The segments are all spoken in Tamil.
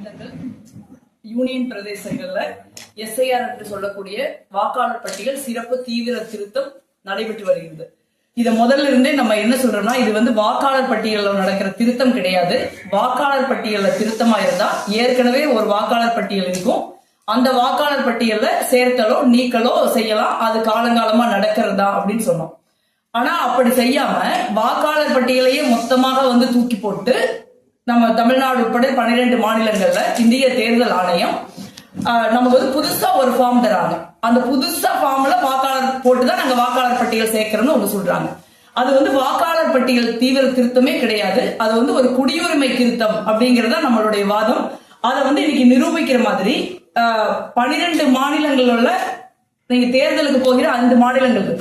மாநிலங்கள் யூனியன் பிரதேசங்கள்ல எஸ்ஐஆர் என்று சொல்லக்கூடிய வாக்காளர் பட்டியல் சிறப்பு தீவிர திருத்தம் நடைபெற்று வருகிறது. இத முதல்ல இருந்தே நம்ம என்ன சொல்றோம்னா இது வந்து வாக்காளர் பட்டியலில் நடக்கிற திருத்தம் கிடையாது. வாக்காளர் பட்டியலில் திருத்தமா இருந்தா ஏற்கனவே ஒரு வாக்காளர் பட்டியல் இருக்கும். அந்த வாக்காளர் பட்டியல்ல சேர்த்தலோ நீக்கலோ செய்யலாம். அது காலங்காலமா நடக்கிறதா அப்படின்னு சொன்னோம். ஆனா அப்படி செய்யாம வாக்காளர் பட்டியலையே மொத்தமாக வந்து தூக்கி போட்டு நம்ம தமிழ்நாடு உட்பட பன்னிரெண்டு மாநிலங்கள்ல இந்திய தேர்தல் ஆணையம் ஆஹ், நமக்கு வந்து புதுசா ஒரு ஃபார்ம் தராங்க. அந்த புதுசா ஃபார்ம்ல வாக்காளர் போட்டுதான் நாங்க வாக்காளர் பட்டியல் சேர்க்கிறோம்னு அவங்க சொல்றாங்க. அது வந்து வாக்காளர் பட்டியல் தீவிர திருத்தமே கிடையாது. அது வந்து ஒரு குடியுரிமை திருத்தம் அப்படிங்கறத நம்மளுடைய வாதம். அதை வந்து இன்னைக்கு நிரூபிக்கிற மாதிரி பனிரெண்டு மாநிலங்கள் உள்ள நீங்க தேர்தலுக்கு போகிற அஞ்சு மாநிலங்களுக்கு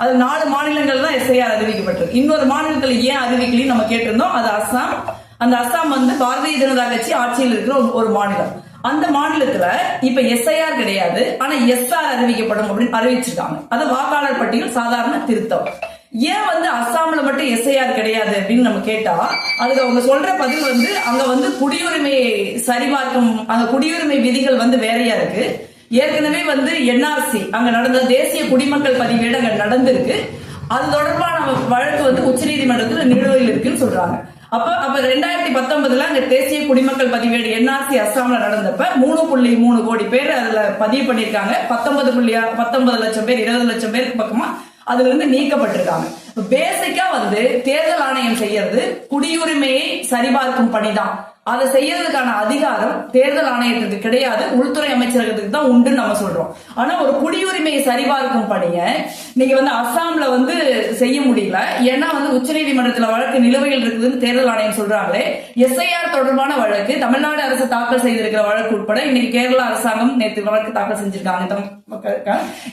அது நாலு மாநிலங்கள் தான் எஸ்ஐஆர் அறிவிக்கப்பட்டிருக்கு. இன்னொரு மாநிலத்துல ஏன் அறிவிக்கலையும் நம்ம கேட்டிருந்தோம். அது அஸ்ஸாம் அந்த அஸ்ஸாம் வந்து பாரதிய ஜனதா கட்சி ஆட்சியில் இருக்கிற ஒரு- மாநிலம். அந்த மாநிலத்துல இப்ப எஸ்ஐஆர் கிடையாது. ஆனா எஸ்ஆர் அறிவிக்கப்படும் அப்படின்னு அறிவிச்சிருக்காங்க. அது வாக்காளர் பட்டியல் சாதாரண திருத்தம். ஏன் வந்து அஸ்ஸாம்ல மட்டும் எஸ்ஐஆர் கிடையாது அப்படின்னு நம்ம கேட்டா அதுக்கு அவங்க சொல்ற பதில் வந்து அங்க வந்து குடியுரிமையை சரிபார்க்கும் அந்த குடியுரிமை விதிகள் வந்து வேறையா இருக்கு. ஏற்கனவே வந்து என்ஆர்சி அங்க நடந்த தேசிய குடிமக்கள் பதிவேடு அங்க நடந்திருக்கு. அது தொடர்பான வழக்கு வந்து உச்சநீதிமன்றத்தில் நிலுவையில் இருக்குன்னு சொல்றாங்க. அப்ப அப்ப ரெண்டாயிரத்தி பத்தொன்பதுல அங்க தேசிய குடிமக்கள் பதிவேடு என்ஆர்சி அஸ்ஸாம்ல நடந்தப்ப மூணு புள்ளி மூணு கோடி பேர் அதுல பதிவு பண்ணிருக்காங்க பத்தொன்பது புள்ளி பத்தொன்பது லட்சம் பேர் இருபது லட்சம் பேருக்கு பக்கமா அதுல இருந்து நீக்கப்பட்டிருக்காங்க பேசிக்கா வந்து தேர்தல் ஆணையம் செய்யறது குடியுரிமையை சரிபார்க்கும் பணிதான். அதை செய்யறதுக்கான அதிகாரம் தேர்தல் ஆணையத்துக்கு கிடையாது. உள்துறை அமைச்சரகத்துக்கு தான் உண்டுன்னு நம்ம சொல்றோம். ஆனா ஒரு குடியுரிமையை சரிபார்க்கும் பணியை நீங்க வந்து அஸ்ஸாம்ல வந்து செய்ய முடியல. ஏன்னா வந்து உச்சநீதிமன்றத்தில் வழக்கு நிலுவையில் இருக்குதுன்னு தேர்தல் ஆணையம் சொல்றாங்களே. எஸ்ஐஆர் தொடர்பான வழக்கு தமிழ்நாடு அரசு தாக்கல் செய்திருக்கிற வழக்கு உட்பட இன்னைக்கு கேரளா அரசாங்கம் நேற்று வழக்கு தாக்கல் செஞ்சிருக்காங்க.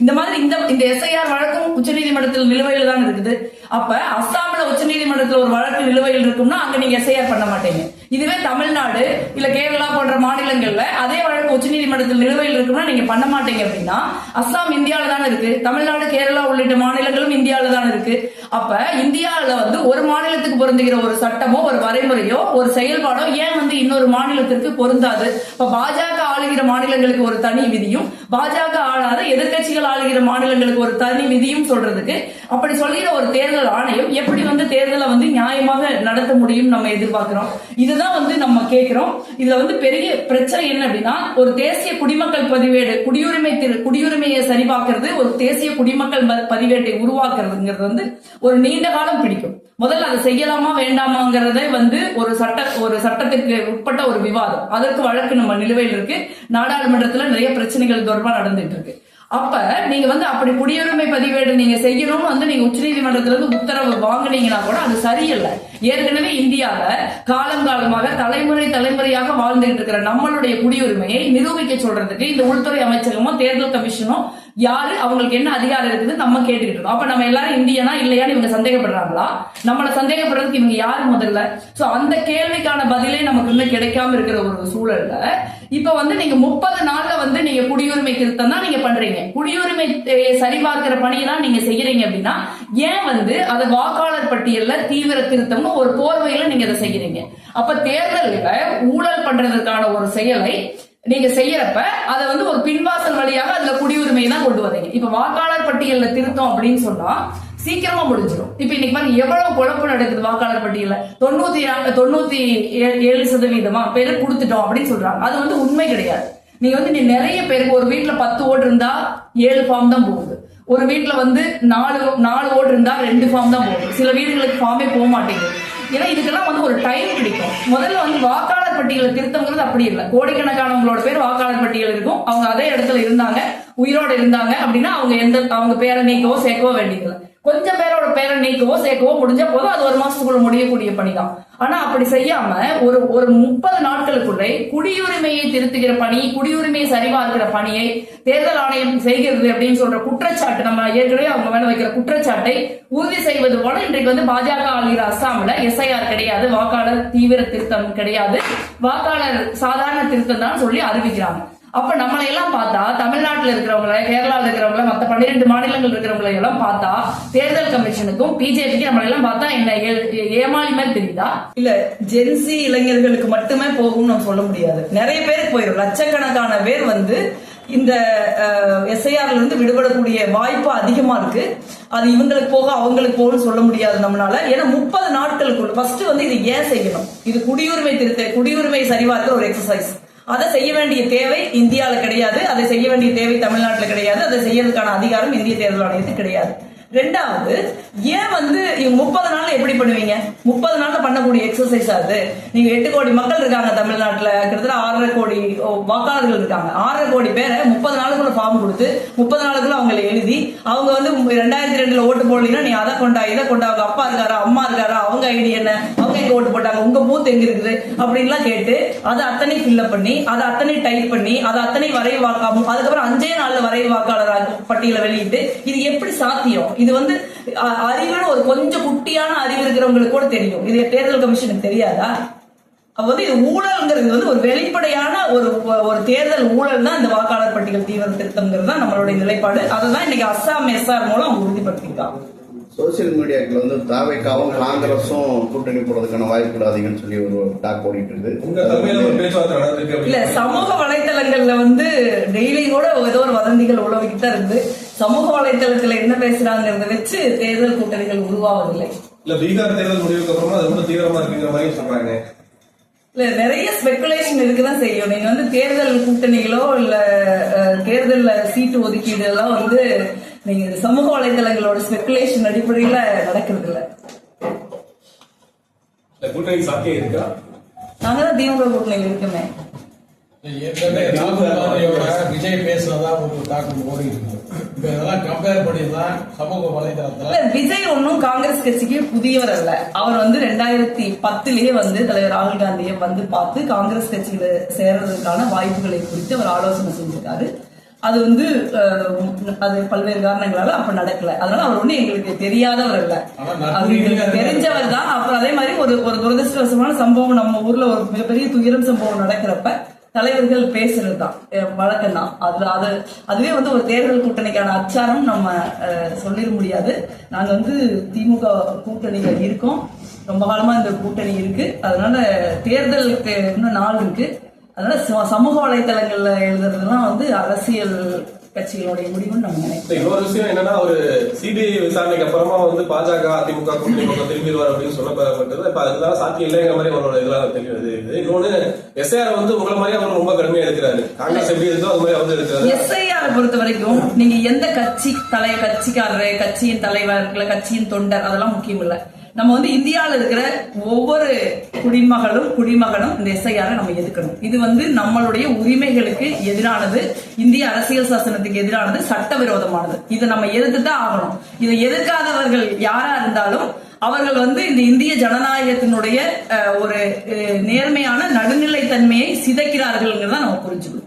இந்த மாதிரி இந்த இந்த எஸ்ஐஆர் வழக்கும் உச்சநீதிமன்றத்தில் நிலுவையில் தான் இருக்குது. அப்ப அஸ்ஸாம்ல உச்சநீதிமன்றத்தில் ஒரு வழக்கு நிலுவையில் இருக்கும்னா அங்க நீங்க எஸ்ஐஆர் பண்ண மாட்டீங்க. இதுவே தமிழ்நாடு இல்ல கேரளா போன்ற மாநிலங்கள்ல அதே வழக்கு உச்சநீதிமன்றத்தில் நிலுவையில் இருக்கும்னா நீங்க பண்ண மாட்டீங்க அப்படின்னா அஸ்ஸாம் இந்தியாவில தானே இருக்கு. தமிழ்நாடு கேரளா உள்ளிட்ட மாநிலங்களும் இந்தியாவில தான் இருக்கு. அப்ப இந்தியாவில வந்து ஒரு மாநிலத்துக்கு பொருந்துகிற ஒரு சட்டமோ ஒரு வரைமுறையோ ஒரு செயல்பாடோ ஏன் வந்து இன்னொரு மாநிலத்திற்கு பொருந்தாது? இப்ப பாஜக ஆளுகிற மாநிலங்களுக்கு ஒரு தனி விதியும் பாஜக ஆளாத எதிர்க்கட்சிகள் ஆளுகிற மாநிலங்களுக்கு ஒரு தனி விதியும் சொல்றதுக்கு அப்படி சொல்கிற ஒரு தேர்தல் ஆணையம் எப்படி வந்து தேர்தலை வந்து நியாயமாக நடத்த முடியும் நம்ம எதிர்பார்க்கிறோம்? இது இதுதான் வந்து நம்ம கேட்கிறோம் இதுல வந்து பெரிய பிரச்சனை என்ன அப்படின்னா ஒரு தேசிய குடிமக்கள் பதிவேடு குடியுரிமை குடியுரிமையை சரிபார்க்கறது ஒரு தேசிய குடிமக்கள் பதிவேட்டை உருவாக்குறதுங்கிறது வந்து ஒரு நீண்ட காலம் பிடிக்கும். முதல்ல அதை செய்யலாமா வேண்டாமாங்கிறதே வந்து ஒரு சட்ட ஒரு சட்டத்திற்கு உட்பட்ட ஒரு விவாதம். அதற்கு வழக்கு நம்ம நிலுவையில் இருக்கு. நாடாளுமன்றத்துல நிறைய பிரச்சனைகள் தொடர்பாக நடந்துட்டு இருக்கு. அப்ப நீங்க வந்து அப்படி குடியுரிமை பதிவேடு நீங்க செய்யணும்னு வந்து நீங்க உச்சநீதிமன்றத்துல இருந்து உத்தரவு வாங்குனீங்கன்னா கூட அது சரியில்லை. ஏற்கனவே இந்தியால காலங்காலமாக தலைமுறை தலைமுறையாக வாழ்ந்துகிட்டு இருக்கிற நம்மளுடைய குடியுரிமையை நிரூபிக்க சொல்றதுக்கு இந்த உள்துறை அமைச்சகமோ தேர்தல் கமிஷனும் யாரு? அவங்களுக்கு என்ன அதிகாரம் இருக்குது? நம்ம கேட்டுக்கிட்டு இருக்கோம். அப்ப நம்ம எல்லாரும் இந்தியனா இல்லையான்னு இவங்க சந்தேகப்படுறாங்களா? நம்மளை சந்தேகப்படுறதுக்கு இவங்க யாரு முதல்ல? சோ அந்த கேள்விக்கான பதிலே நமக்கு இன்னும் கிடைக்காம இருக்கிற ஒரு சூழல்ல இப்ப வந்து நீங்க முப்பது நாள்ல வந்து நீங்க குடியுரிமை திருத்தம் தான் நீங்க பண்றீங்க. குடியுரிமை சரிபார்க்கிற பணியெல்லாம் நீங்க செய்யறீங்க அப்படின்னா ஏன் வந்து அது வாக்காளர் பட்டியல்ல தீவிர திருத்தம்னு ஒரு போர்வையில நீங்க அதை செய்யறீங்க? அப்ப தேர்தல்ல ஊழல் பண்றதுக்கான ஒரு செயலை நீங்க செய்யறப்ப அதை வந்து ஒரு பின்வாசல் வழியாக அதுல குடியுரிமை தான் கொண்டு வரீங்க இப்ப வாக்காளர் பட்டியல்ல திருத்தம் அப்படின்னு சொன்னா சீக்கிரமா முடிஞ்சிடும் இப்ப இன்னைக்கு பாருங்க எவ்வளவு குழப்பம் நடக்குது வாக்காளர் பட்டியல தொண்ணூத்தி தொண்ணூத்தி ஏழு சதவீதமா பேரு கொடுத்துட்டோம் அப்படின்னு சொல்றாங்க. அது வந்து உண்மை கிடையாது. நீங்க வந்து நீ நிறைய பேருக்கு ஒரு வீட்டுல பத்து ஓட்டு இருந்தா ஏழு ஃபார்ம் தான் போகுது. ஒரு வீட்டுல வந்து நாலு நாலு ஓட்டு இருந்தா ரெண்டு ஃபார்ம் தான் போகுது. சில வீடுகளுக்கு ஃபார்மே போக மாட்டேங்குது. ஏன்னா இதுக்கெல்லாம் வந்து ஒரு டைம் முதல்ல வந்து வாக்காளர் பட்டியலை திருத்தங்கிறது அப்படி இல்லை. கோடிக்கணக்கானவங்களோட பேர் வாக்காளர் பட்டியல் இருக்கும். அவங்க அதே இடத்துல இருந்தாங்க உயிரோட இருந்தாங்க அப்படின்னா அவங்க எந்த அவங்க பேரை நீக்கவோ சேர்க்கவோ வேண்டியதில்லை. கொஞ்சம் பேரோட பேரை நீக்கவோ சேர்க்கவோ முடிஞ்ச போதும். அது ஒரு மாசத்துக்குள்ள முடியக்கூடிய பணிதான். ஆனா அப்படி செய்யாம ஒரு ஒரு முப்பது நாட்களுக்குள்ளே குடியுரிமையை திருத்துகிற பணி குடியுரிமையை சரிபார்க்கிற பணியை தேர்தல் ஆணையம் செய்கிறது அப்படின்னு சொல்ற குற்றச்சாட்டு நம்ம ஏற்கனவே அவங்க மேல வைக்கிற குற்றச்சாட்டை உறுதி செய்வது போல இன்றைக்கு வந்து பாஜக ஆளுகிற அஸ்ஸாம்ல எஸ்ஐஆர் கிடையாது வாக்காளர் தீவிர திருத்தம் கிடையாது. வாக்காளர் சாதாரண திருத்தம் தான் சொல்லி அறிவிக்கிறாங்க. அப்ப நம்மளை எல்லாம் பார்த்தா தமிழ்நாட்டில் இருக்கிறவங்கள கேரளாவில் இருக்கிறவங்கள மற்ற பன்னிரெண்டு மாநிலங்கள் இருக்கிறவங்களை எல்லாம் பார்த்தா தேர்தல் கமிஷனுக்கும் பிஜேபிக்கு நம்மளை எல்லாம் பார்த்தா என்ன ஏ- ஏமாளி மாதிரி தெரியுதா? இல்ல ஜென்சி இளைஞர்களுக்கு மட்டுமே போகும்னு நம்ம சொல்ல முடியாது. நிறைய பேருக்கு போயிடும் லட்சக்கணக்கான பேர் வந்து இந்த எஸ்ஐஆர்ல இருந்து விடுபடக்கூடிய வாய்ப்பு அதிகமா இருக்கு. அது இவங்களுக்கு போக அவங்களுக்கு போகணும்னு சொல்ல முடியாது நம்மளால. ஏன்னா முப்பது நாட்களுக்குள்ள ஃபர்ஸ்ட் வந்து இது ஏன் செய்யணும்? இது குடியுரிமை திருத்த குடியுரிமை சரிபார்க்கிற ஒரு எக்ஸசைஸ் அதை செய்ய வேண்டிய தேவை இந்தியாவில் கிடையாது. அதை செய்ய வேண்டிய தேவை தமிழ்நாட்டில் கிடையாது. அதை செய்யறதுக்கான அதிகாரம் இந்திய தேர்தல் ஆணையத்துக்கு கிடையாது. ரெண்டாவது ஏன் வந்து இவங்க முப்பது நாள்ல எப்படி பண்ணுவீங்க? முப்பது நாள்ல பண்ணக்கூடிய எக்ஸசைஸ் அது. நீங்க எட்டு கோடி மக்கள் இருக்காங்க தமிழ்நாட்டுல. கிட்டத்தட்ட ஆறரை கோடி வாக்காளர்கள் இருக்காங்க. ஆறரை கோடி பேரை முப்பது நாளுக்குள்ள ஃபார்ம் கொடுத்து முப்பது நாளுக்குள்ள அவங்களை எழுதி அவங்க வந்து ரெண்டாயிரத்தி ரெண்டுல ஓட்டு போடலீங்கன்னா நீ அதை கொண்டா இதை கொண்டா அவங்க அப்பா இருக்காரா அம்மா இருக்காரா அவங்க ஐடி என்ன அவங்க எங்க ஓட்டு போட்டாங்க உங்க பூத் எங்க இருக்குது? அப்படின்லாம் கேட்டு அதை அத்தனை ஃபில்அப் பண்ணி அதை அத்தனை டைப் பண்ணி அதை அத்தனை வரைவு வாக்காம அதுக்கப்புறம் அஞ்சே நாள்ல வரைவு வாக்காளர் பட்டியலை வெளியிட்டு இது எப்படி சாத்தியம்? இது வந்து அறிவுன்னு ஒரு கொஞ்சம் குட்டியான அறிவு இருக்கிறவங்களுக்கு கூட தெரியும். இது தேர்தல் கமிஷனுக்கு தெரியாதா? அப்ப வந்து இது ஊழல்ங்கிறது வந்து ஒரு வெளிப்படையான ஒரு ஒரு தேர்தல் ஊழல் தான் இந்த வாக்காளர் பட்டியல் தீவிர திருத்தம்ங்கிறது தான் நம்மளுடைய நிலைப்பாடு. அதை தான் இன்னைக்கு அஸ்ஸாம் எஸ்ஆர் மூலம் அவங்க சோசியல் மீடியாக்கள் வந்து தாவைக்காவும் காங்கிரஸும் கூட்டணி போடுறதுக்கான வாய்ப்புகள் அதிகம்னு சொல்லி ஒரு டாக் ஓடிட்டு நடந்திருக்கு இல்ல சமூக வலைத்தளங்கள்ல வந்து டெய்லி கூட ஏதோ ஒரு வதந்திகள் உழவிக்கிட்டு தான் இருக்கு. சமூக வலைத்தளத்துல என்ன பேசுறாங்கிறத வச்சு தேர்தல் கூட்டணிகள் உருவாவதில்லை. இல்ல பீகார் தேர்தல் முடிவுக்கு அப்புறமா அது ரொம்ப தீவிரமா இருக்குங்கிற மாதிரி சொல்றாங்க. இல்ல நிறைய ஸ்பெகுலேஷன் இருக்குதான் செய்யும். நீங்க வந்து தேர்தல் கூட்டணிகளோ இல்ல தேர்தல்ல சீட்டு ஒதுக்கீடு எல்லாம் வந்து நீங்க சமூக வலைத்தளங்களோட ஸ்பெகுலேஷன் அடிப்படையில நடக்கிறது இல்ல கூட்டணி சாத்தியம் இருக்கா? நாங்க தான் திமுக கூட்டணியில் இருக்குமே. விஜய் பேசுனதா ஒரு தாக்கம் ஓடி இருக்கு. விஜய் ஒன்றும் காங்கிரஸ் கட்சிக்கு புதியவர் அல்ல. அவர் வந்து ரெண்டாயிரத்தி பத்திலேயே வந்து தலைவர் ராகுல் காந்தியை வந்து பார்த்து காங்கிரஸ் கட்சியில சேர்றதுக்கான வாய்ப்புகளை குறித்து அவர் ஆலோசனை செஞ்சிருக்காரு. அது வந்து அது பல்வேறு காரணங்களால அப்ப நடக்கல. அதனால அவர் ஒண்ணு எங்களுக்கு தெரியாதவர் இல்ல ரீதியா தெரிஞ்சவர் தான் அப்புறம் அதே மாதிரி ஒரு ஒரு துரதிருஷ்டவசமான சம்பவம் நம்ம ஊர்ல ஒரு மிகப்பெரிய துயரம் சம்பவம் நடக்கிறப்ப தலைவர்கள் பேசுறது தான் வழக்கம் தான் அதுல அது அதுவே வந்து ஒரு தேர்தல் கூட்டணிக்கான அச்சாரம் நம்ம சொல்லிட முடியாது. நாங்க வந்து திமுக கூட்டணியில இருக்கோம். ரொம்ப காலமா இந்த கூட்டணி இருக்கு. அதனால தேர்தலுக்கு இன்னும் நாள் இருக்கு. அதனால சமூக வலைத்தளங்கள்ல எழுதுறதுலாம் வந்து அரசியல் கட்சிகளுடைய முடிவுன்னு நம்ம நினைக்கிறோம். இன்னொரு விஷயம் என்னன்னா ஒரு சிபிஐ விசாரணைக்கு அப்புறமா வந்து பாஜக அதிமுக கூட்டணி பக்கம் திரும்பிடுவார் அப்படின்னு சொல்லப்பட்டது இப்ப அதுதான் சாத்தியம் இல்லைங்கிற மாதிரி அவரோட இதெல்லாம் தெரியுது இன்னொன்னு எஸ்ஆர் வந்து உங்களை மாதிரி அவர் ரொம்ப கடுமையா எடுக்கிறாரு. காங்கிரஸ் எப்படி இருக்கோ அது மாதிரி அவர் எடுக்கிறாரு. எஸ்ஐஆர் பொறுத்த வரைக்கும் நீங்க எந்த கட்சி தலை கட்சிக்காரரு கட்சியின் தலைவர் கட்சியின் தொண்டர் அதெல்லாம் முக்கியம் இல்ல. நம்ம வந்து இந்தியாவில் இருக்கிற ஒவ்வொரு குடிமகளும் குடிமகனும் இந்த எஸ்ஐஆரை நம்ம எதிர்க்கணும். இது வந்து நம்மளுடைய உரிமைகளுக்கு எதிரானது இந்திய அரசியல் சாசனத்துக்கு எதிரானது சட்டவிரோதமானது. இதை நம்ம எதிர்த்து தான் ஆகணும். இதை எதிர்க்காதவர்கள் யாரா இருந்தாலும் அவர்கள் வந்து இந்த இந்திய ஜனநாயகத்தினுடைய ஒரு நேர்மையான நடுநிலைத்தன்மையை சிதைக்கிறார்கள்ங்கிறத நம்ம புரிஞ்சுக்கணும்.